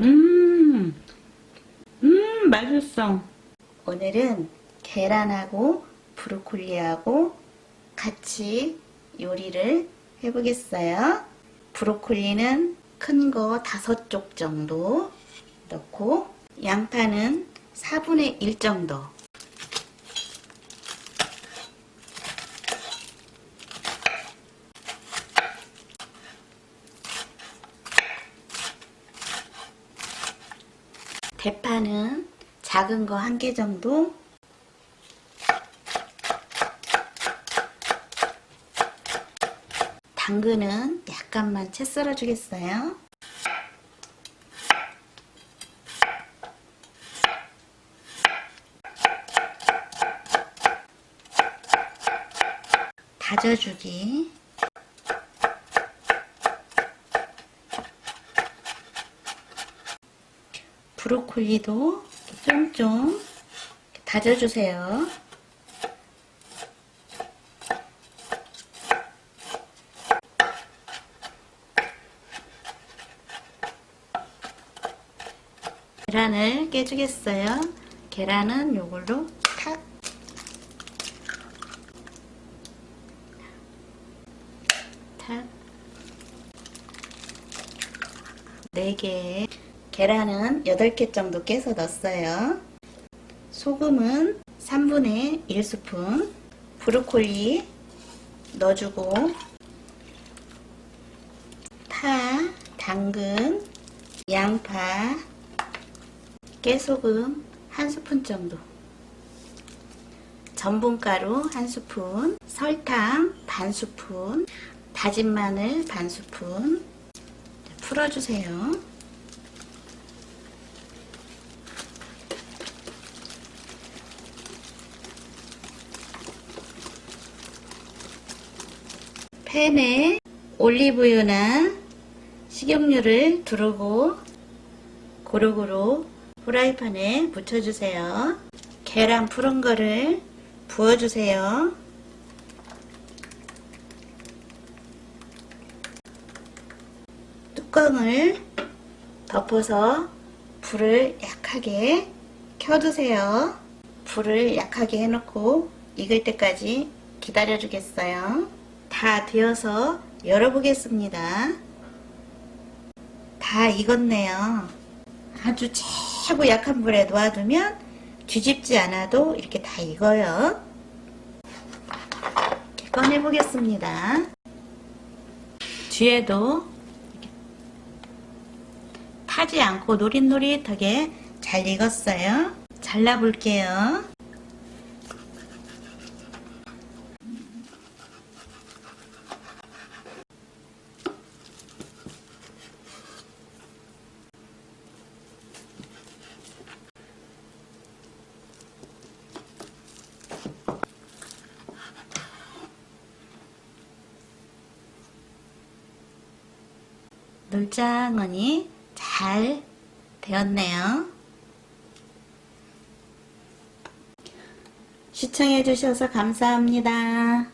음, 음, 맛있어. 오늘은 계란하고 브로콜리하고 같이 요리를 해보겠어요. 브로콜리는 큰 거 다섯 쪽 정도 넣고 양파는 4분의 1 정도 대파는 작은 거 한 개 정도 당근은 약간만 채 썰어 주겠어요. 다져주기. 브로콜리도 좀좀 다져주세요. 계란을 깨주겠어요. 계란은 요걸로 탁 탁. 4개. 계란은 8개 정도 깨서 넣었어요. 소금은 3분의 1스푼. 브로콜리 넣어주고, 파, 당근, 양파, 깨소금 한 스푼 정도. 전분가루 한 스푼, 설탕 반 스푼, 다진 마늘 반 스푼. 자, 풀어주세요. 팬에 올리브유나 식용유를 두르고 고루고루 프라이팬에 묻혀주세요. 계란 푸른 거를 부어주세요. 뚜껑을 덮어서 불을 약하게 켜두세요. 불을 약하게 해놓고 익을 때까지 기다려 주겠어요. 다 되어서 열어보겠습니다. 다 익었네요. 아주 최고 약한 불에 놓아두면 뒤집지 않아도 이렇게 다 익어요. 이렇게 꺼내보겠습니다. 뒤에도 타지 않고 노릿노릿하게 잘 익었어요. 잘라볼게요. 놀장원이 잘 되었네요. 시청해주셔서 감사합니다.